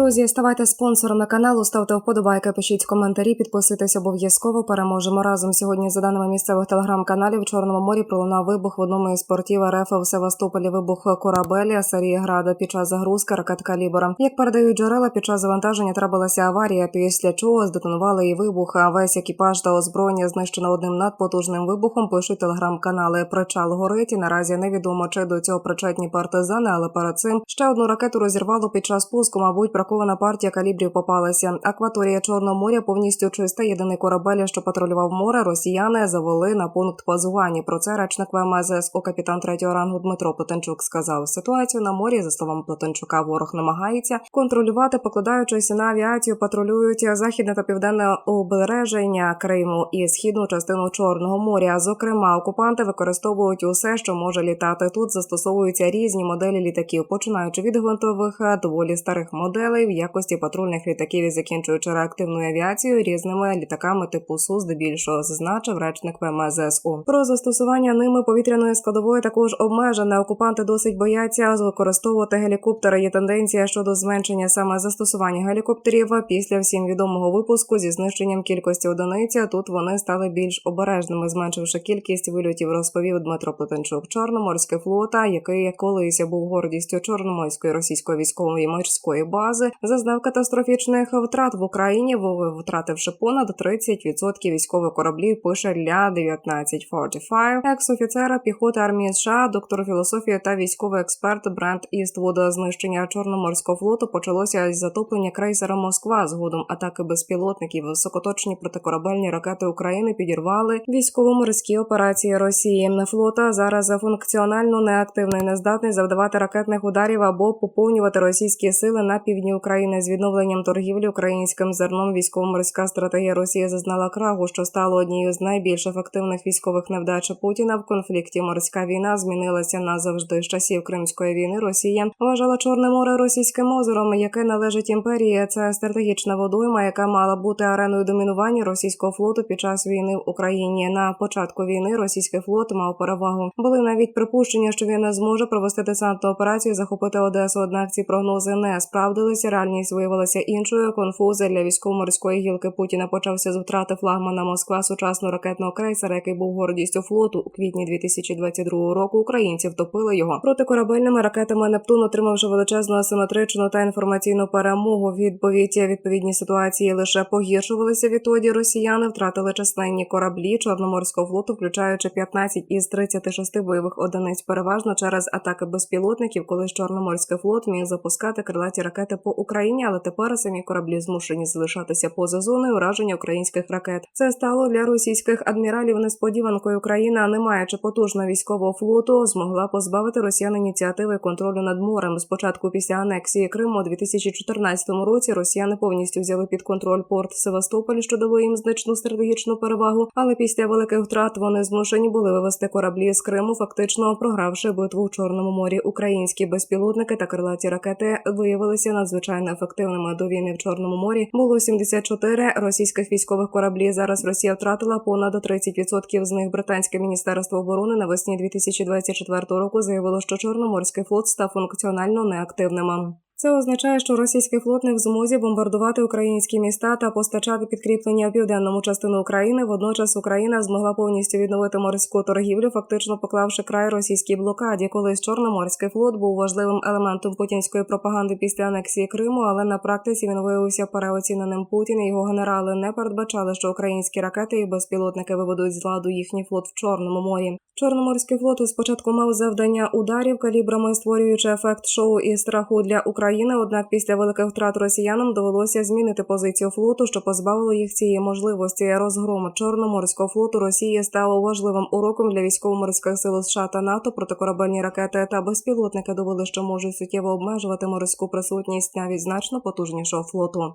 Друзі, ставайте спонсорами каналу, ставте вподобайки, пишіть коментарі, підписуйтесь обов'язково. Переможемо разом. Сьогодні, за даними місцевих телеграм-каналів, в Чорному морі пролунав вибух в одному із портів РФ в Севастополі. Вибух корабелі серії града під час загрузки ракет калібра. Як передають джерела, під час завантаження трапилася аварія, після чого здетонували і вибух. А весь екіпаж та озброєння знищено одним надпотужним вибухом. Пишуть телеграм-канали. Причал горить. І наразі невідомо, чи до цього причетні партизани, але перед цим ще одну ракету розірвало під час пуску. Мабуть, бракована партія калібрів попалася. Акваторія Чорного моря повністю чиста. Єдиний корабель, що патрулював море, росіяни завели на пункт базування. Про це речник ВМС О капітан третього рангу Дмитро Плетенчук сказав. Ситуацію на морі, за словами Плетенчука, ворог намагається контролювати, покладаючись на авіацію, патрулюють західне та південне обереження Криму і східну частину Чорного моря. Зокрема, окупанти використовують усе, що може літати. Тут застосовуються різні моделі літаків, починаючи від гвинтових доволі старих моделей в якості патрульних літаків і закінчуючи реактивною авіацією різними літаками типу СУ, здебільшого зазначив речник ВМЗСУ. Про застосування ними повітряної складової також обмежене. Окупанти досить бояться використовувати гелікоптери. Є тенденція щодо зменшення саме застосування гелікоптерів після всім відомого випуску зі знищенням кількості одиниць. Тут вони стали більш обережними, зменшивши кількість вильотів, розповів Дмитро Плетенчук. Чорноморський флота, який колись був гордістю чорноморської російської військової морської бази, зазнав катастрофічних втрат в Україні, втративши понад 30% військових кораблів. Пише для 1945. Екс-офіцера піхоти армії США, доктор філософії та військовий експерт Брент Іствуд. Знищення чорноморського флоту почалося з затоплення крейсера Москва. Згодом атаки безпілотників, високоточні протикорабельні ракети України підірвали військово-морські операції Росії. Флота зараз функціонально неактивний, не здатний завдавати ракетних ударів або поповнювати російські сили на півдні України. З відновленням торгівлі українським зерном військово-морська стратегія Росії зазнала краху, що стало однією з найбільш ефективних військових невдач Путіна в конфлікті. Морська війна змінилася назавжди з часів Кримської війни. Росія вважала Чорне море російським озером, яке належить імперії. Це стратегічна водойма, яка мала бути ареною домінування російського флоту під час війни в Україні. На початку війни російський флот мав перевагу. Були навіть припущення, що він не зможе провести десантну операцію, захопити Одесу. Однак ці прогнози не справдилися. Реальність виявилася іншою. Конфузи для військово-морської гілки Путіна почався з втрати флагмана Москва сучасного ракетного крейсера, який був гордістю флоту у квітні 2022 року. Українці втопили його протикорабельними ракетами Нептун, отримавши величезну асиметричну та інформаційну перемогу. Відповідь відповідні ситуації лише погіршувалися. Відтоді росіяни втратили численні кораблі Чорноморського флоту, включаючи 15 із 36 бойових одиниць, переважно через атаки безпілотників, коли Чорноморський флот міг запускати крилаті ракети по Україні, але тепер самі кораблі змушені залишатися поза зоною ураження українських ракет. Це стало для російських адміралів несподіванкою. Україна, не маючи потужного військового флоту, змогла позбавити росіян ініціативи контролю над морем. Спочатку після анексії Криму у 2014 році росіяни повністю взяли під контроль порт Севастополь, що дало їм значну стратегічну перевагу. Але після великих втрат вони змушені були вивести кораблі з Криму, фактично програвши битву в Чорному морі. Українські безпілотники та крилаті ракети виявилися надзвичайно ефективними. До війни в Чорному морі було 74 російських військових кораблі. Зараз Росія втратила понад 30% з них. Британське міністерство оборони навесні 2024 року заявило, що Чорноморський флот став функціонально неактивним. Це означає, що російський флот не в змозі бомбардувати українські міста та постачати підкріплення в південному частину України. Водночас Україна змогла повністю відновити морську торгівлю, фактично поклавши край російській блокаді. Колись Чорноморський флот був важливим елементом путінської пропаганди після анексії Криму, але на практиці він виявився переоціненим Путін. і Його генерали не передбачали, що українські ракети і безпілотники виведуть з ладу їхній флот в Чорному морі. Чорноморський флот спочатку мав завдання ударів калібрами, створюючи ефект шоу і страху для України. Однак після великих втрат росіянам довелося змінити позицію флоту, що позбавило їх цієї можливості. Розгром Чорноморського флоту Росії стало важливим уроком для військово-морських сил США та НАТО. Протикорабельні ракети та безпілотники довели, що можуть суттєво обмежувати морську присутність навіть значно потужнішого флоту.